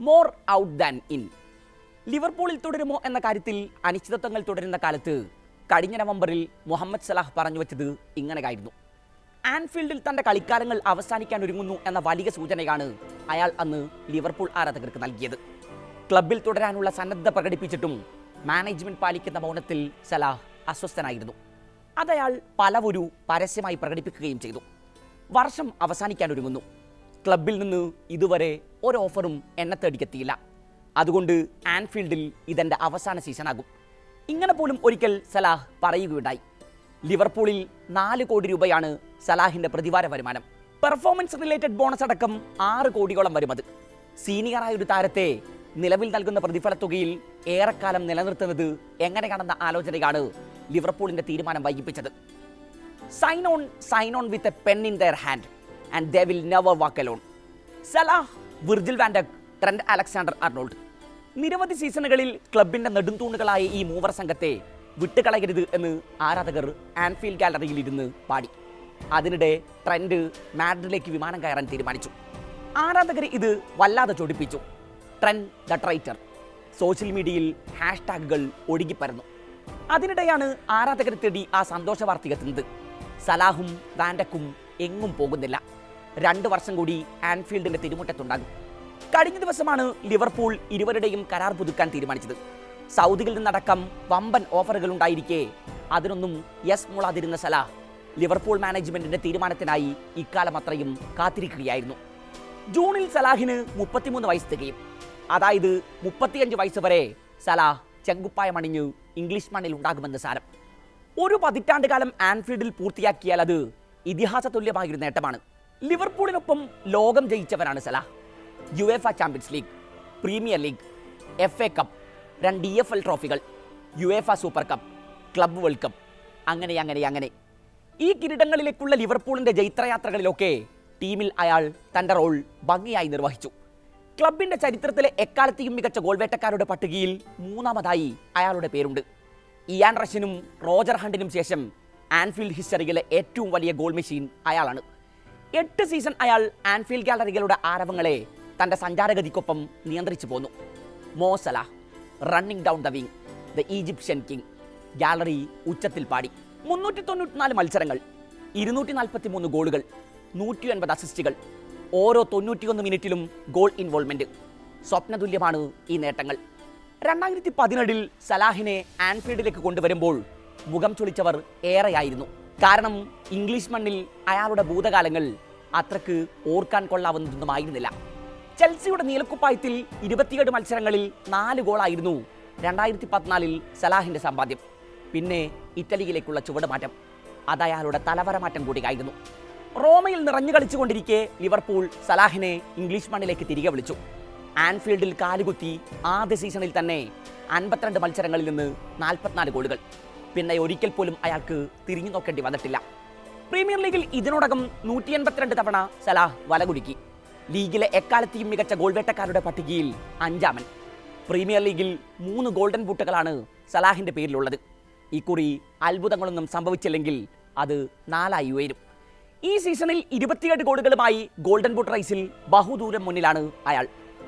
More out than in ലിവർപൂളിൽ തുടരുമോ എന്ന കാര്യത്തിൽ അനിശ്ചിതത്വങ്ങൾ തുടരുന്ന കാലത്ത് കഴിഞ്ഞ നവംബറിൽ മുഹമ്മദ് സലാഹ് പറഞ്ഞു വെച്ചത് ഇങ്ങനെയായിരുന്നു. ആൻഫീൽഡിൽ തന്റെ കളിക്കാലങ്ങൾ അവസാനിക്കാൻ ഒരുങ്ങുന്നു എന്ന വലിയ സൂചനയാണ് അയാൾ അന്ന് ലിവർപൂൾ ആരാധകർക്ക് നൽകിയത്. ക്ലബിൽ തുടരാനുള്ള സന്നദ്ധ പ്രകടിപ്പിച്ചിട്ടും മാനേജ്മെന്റ് പാലിക്കുന്ന മൗനത്തിൽ സലാഹ് അസ്വസ്ഥനായിരുന്നു. അതയാൾ പലവരു പരസ്യമായി പ്രകടിപ്പിക്കുകയും ചെയ്തു. വർഷം അവസാനിക്കാൻ ഒരുങ്ങുന്നു. ക്ലബിൽ നിന്ന് ഇതുവരെ ഒരു ഓഫറും എന്നെ തേടിക്കെത്തിയില്ല അതുകൊണ്ട് ആൻഫീൽഡിൽ ഇതെന്റെ അവസാന സീസണാകും. ഇങ്ങനെ പോലും ഒരിക്കൽ സലാഹ് പറയുകയുണ്ടായി. ലിവർപൂളിൽ നാല് കോടി രൂപയാണ് സലാഹിന്റെ പ്രതിവാര വരുമാനം. പെർഫോമൻസ് റിലേറ്റഡ് ബോണസ് അടക്കം ആറ് കോടിയോളം വരും അത്. സീനിയറായ ഒരു താരത്തെ നിലവിൽ നൽകുന്ന പ്രതിഫല തുകയിൽ ഏറെക്കാലം നിലനിർത്തുന്നത് എങ്ങനെയാണെന്ന ആലോചനയാണ് ലിവർപൂളിന്റെ തീരുമാനം വൈകിപ്പിച്ചത്. Sign on sign on with a pen in their hand and they will never walk alone Salah Virgil van Dijk Trent Alexander Arnold നിരവധി സീസണുകളിൽ ക്ലബിന്റെ നെടുംതൂണുകളായ ഈ മൂവർ സംഘത്തെ വിട്ടുകളയരുത് എന്ന് ആരാധകർ ആൻഫീൽഡ് ഗാലറിയിൽ ഇരുന്ന് പാടി. അതിനിടെ ട്രെൻഡ് മാഡ്രിലേക്ക് വിമാനം കയറാൻ തീരുമാനിച്ചു. ആരാധകർ ഇത് വല്ലാതെ ചൊടിപ്പിച്ചു. ട്രെൻഡ് ദ ട്രൈറ്റർ സോഷ്യൽ മീഡിയയിൽ ഹാഷ്ടാഗുകൾ ഒഴുകിപ്പരന്നു. അതിനിടെയാണ് ആരാധകരെ തേടി ആ സന്തോഷ വാർത്ത എത്തുന്നത് സലാഹും വാൻഡക്കും എങ്ങും പോകുന്നില്ല. രണ്ട് വർഷം കൂടി ആൻഫീൽഡിന്റെ തിരുമുറ്റത്തുണ്ടാകും. കഴിഞ്ഞ ദിവസമാണ് ലിവർപൂൾ ഇരുവരുടെയും കരാർ പുതുക്കാൻ തീരുമാനിച്ചത്. സൗദിയിൽ നിന്നടക്കം വമ്പൻ ഓഫറുകൾ ഉണ്ടായിരിക്കെ. അതിനൊന്നും യെസ് മൂളാതിരുന്ന സലാഹ് ലിവർപൂൾ മാനേജ്മെന്റിന്റെ തീരുമാനത്തിനായി ഇക്കാലം അത്രയും കാത്തിരിക്കുകയായിരുന്നു. ജൂണിൽ സലാഹിന് മുപ്പത്തിമൂന്ന് വയസ്സ് തികയും. അതായത് മുപ്പത്തിയഞ്ച് വയസ്സ് വരെ സലാഹ് ചെങ്കുപ്പായം അണിഞ്ഞ് ഇംഗ്ലീഷ് മണ്ണിൽ ഉണ്ടാകുമെന്ന് സാരം. ഒരു പതിറ്റാണ്ട് കാലം ആൻഫീൽഡിൽ പൂർത്തിയാക്കിയാൽ അത് ഇതിഹാസ തുല്യമായൊരു നേട്ടമാണ്. ലിവർപൂളിനൊപ്പം ലോകം ജയിച്ചവരാണ് Salah. UEFA champions league premier league F A cup രണ്ട് D F L ട്രോഫികൾ UEFA super cup club world cup അങ്ങനെ അങ്ങനെ അങ്ങനെ. ഈ കിരീടങ്ങളിലേക്കുള്ള ലിവർപൂളിന്റെ ജൈത്രയാത്രകളിലൊക്കെ ടീമിൽ അയാൾ തന്റെ റോൾ ഭംഗിയായി നിർവഹിച്ചു. ക്ലബിന്റെ ചരിത്രത്തിലെ എക്കാലത്തെയും മികച്ച ഗോൾവേട്ടക്കാരുടെ പട്ടികയിൽ മൂന്നാമതായി അയാളുടെ പേരുണ്ട്. ഇയാൻ റഷനും റോജർ ഹണ്ടിനും ശേഷം ആൻഫീൽഡ് ഹിസ്റ്ററിയിലെ ഏറ്റവും വലിയ ഗോൾ മെഷീൻ അയാളാണ്. എട്ട് സീസൺ അയാൾ ആൻഫീൽഡ് ഗാലറികളുടെ ആരവങ്ങളെ തന്റെ സഞ്ചാരഗതിക്കൊപ്പം നിയന്ത്രിച്ചു പോന്നു. Mo Salah running down the wing the Egyptian king gallery ഉച്ചത്തിൽ പാടി. മുന്നൂറ്റി തൊണ്ണൂറ്റിനാല് മത്സരങ്ങൾ ഇരുന്നൂറ്റി നാൽപ്പത്തി മൂന്ന് ഗോളുകൾ നൂറ്റി ഒൻപത് അസിസ്റ്റുകൾ ഓരോ തൊണ്ണൂറ്റിയൊന്ന് മിനിറ്റിലും ഗോൾ ഇൻവോൾവ്മെന്റ് സ്വപ്നതുല്യമാണ് ഈ നേട്ടങ്ങൾ. രണ്ടായിരത്തി പതിനേഴിൽ സലാഹിനെ ആൻഫീൽഡിലേക്ക് കൊണ്ടുവരുമ്പോൾ മുഖം ചൊളിച്ചവർ ഏറെയായിരുന്നു. കാരണം ഇംഗ്ലീഷ് മണ്ണിൽ അയാളുടെ ഭൂതകാലങ്ങൾ അത്രയ്ക്ക് ഓർക്കാൻ കൊള്ളാവുന്നതൊന്നുമായിരുന്നില്ല. ചെൽസിയുടെ നീലക്കുപ്പായത്തിൽ ഇരുപത്തിയേഴ് മത്സരങ്ങളിൽ നാല് ഗോളായിരുന്നു രണ്ടായിരത്തി പതിനാലിൽ സലാഹിന്റെ സമ്പാദ്യം. പിന്നെ ഇറ്റലിയിലേക്കുള്ള ചുവടുമാറ്റം. അത് അയാളുടെ തലവര മാറ്റം കൂടിയായിരുന്നു. റോമയിൽ നിറഞ്ഞു കളിച്ചുകൊണ്ടിരിക്കെ ലിവർപൂൾ സലാഹിനെ ഇംഗ്ലീഷ് മണ്ണിലേക്ക് തിരികെ വിളിച്ചു. ആൻഫീൽഡിൽ കാലുകുത്തി ആദ്യ സീസണിൽ തന്നെ അൻപത്തിരണ്ട് മത്സരങ്ങളിൽ നിന്ന് നാൽപ്പത്തിനാല് ഗോളുകൾ. പിന്നെ ഒരിക്കൽ പോലും അയാൾക്ക് തിരിഞ്ഞു നോക്കേണ്ടി വന്നിട്ടില്ല. പ്രീമിയർ ലീഗിൽ ഇതിനോടകം നൂറ്റി എൺപത്തിരണ്ട് തവണ സലാഹ് വലകുടുക്കി ലീഗിലെ എക്കാലത്തെയും മികച്ച ഗോൾ വേട്ടക്കാരുടെ പട്ടികയിൽ അഞ്ചാമൻ. പ്രീമിയർ ലീഗിൽ മൂന്ന് ഗോൾഡൻ ബൂട്ടുകളാണ് സലാഹിന്റെ പേരിലുള്ളത്. ഇക്കുറി അത്ഭുതങ്ങളൊന്നും സംഭവിച്ചില്ലെങ്കിൽ അത് നാലായി ഉയരും. ഈ സീസണിൽ ഇരുപത്തിയേഴ് ഗോളുകളുമായി ഗോൾഡൻ ബൂട്ട് റൈസിൽ ബഹുദൂരം മുന്നിലാണ് അയാൾ.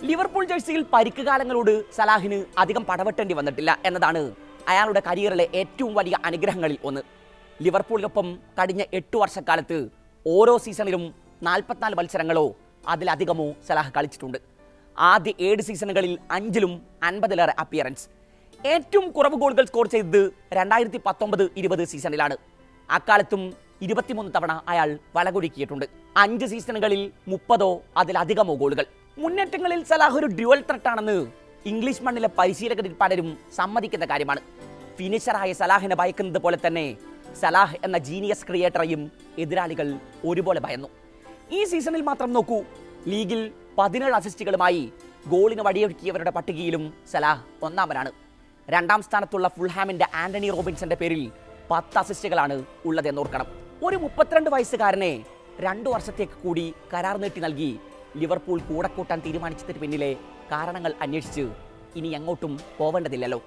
ലിവർപൂൾ ജേഴ്സിയിൽ പരിക്കുകാലങ്ങളോട് സലാഹിന് അധികം പടവെട്ടേണ്ടി വന്നിട്ടില്ല എന്നതാണ് അയാളുടെ കരിയറിലെ ഏറ്റവും വലിയ അനുഗ്രഹങ്ങളിൽ ഒന്ന്. ലിവർപൂളിനൊപ്പം കഴിഞ്ഞ എട്ട് വർഷക്കാലത്ത് ഓരോ സീസണിലും നാൽപ്പത്തിനാല് മത്സരങ്ങളോ അതിലധികമോ സലാഹ് കളിച്ചിട്ടുണ്ട്. ആദ്യ ഏഴ് സീസണുകളിൽ അഞ്ചിലും അൻപതിലേറെ അപ്പിയറൻസ് ഏറ്റവും കുറവ് ഗോളുകൾ സ്കോർ ചെയ്തത് രണ്ടായിരത്തി പത്തൊമ്പത് ഇരുപത് സീസണിലാണ്. അക്കാലത്തും ഇരുപത്തിമൂന്ന് തവണ അയാൾ വലകുരുക്കിയിട്ടുണ്ട് അഞ്ച് സീസണുകളിൽ മുപ്പതോ അതിലധികമോ ഗോളുകൾ. മുന്നേറ്റങ്ങളിൽ സലാഹ് ഒരു ഡ്യുവൽ ത്രട്ടാണെന്ന് ഇംഗ്ലീഷ് മണ്ണിലെ പരിശീലകരിൽ പലരും സമ്മതിക്കുന്ന കാര്യമാണ്. ഫിനിഷറായ സലാഹിനെ ഭയക്കുന്നത് പോലെ തന്നെ സലാഹ് എന്ന ജീനിയസ് ക്രിയേറ്ററെയും എതിരാളികൾ ഒരുപോലെ ഭയന്നു. ഈ സീസണിൽ മാത്രം നോക്കൂ ലീഗിൽ പതിനേഴ് അസിസ്റ്റുകളുമായി ഗോളിന് വഴിയൊരുക്കിയവരുടെ പട്ടികയിലും സലാഹ് ഒന്നാമനാണ്. രണ്ടാം സ്ഥാനത്തുള്ള ഫുൾഹാമിന്റെ ആന്റണി റോബിൻസന്റെ പേരിൽ പത്ത് അസിസ്റ്റുകളാണ് ഉള്ളതെന്നോർക്കണം ഒരു മുപ്പത്തിരണ്ട് വയസ്സുകാരനെ രണ്ടു വർഷത്തേക്ക് കൂടി കരാർ നീട്ടി നൽകി ലിവർപൂൾ കൂടെ കൂട്ടാൻ തീരുമാനിച്ചതിന് പിന്നിലെ കാരണങ്ങൾ അന്വേഷിച്ച് ഇനി എങ്ങോട്ടും പോവേണ്ടതില്ലല്ലോ.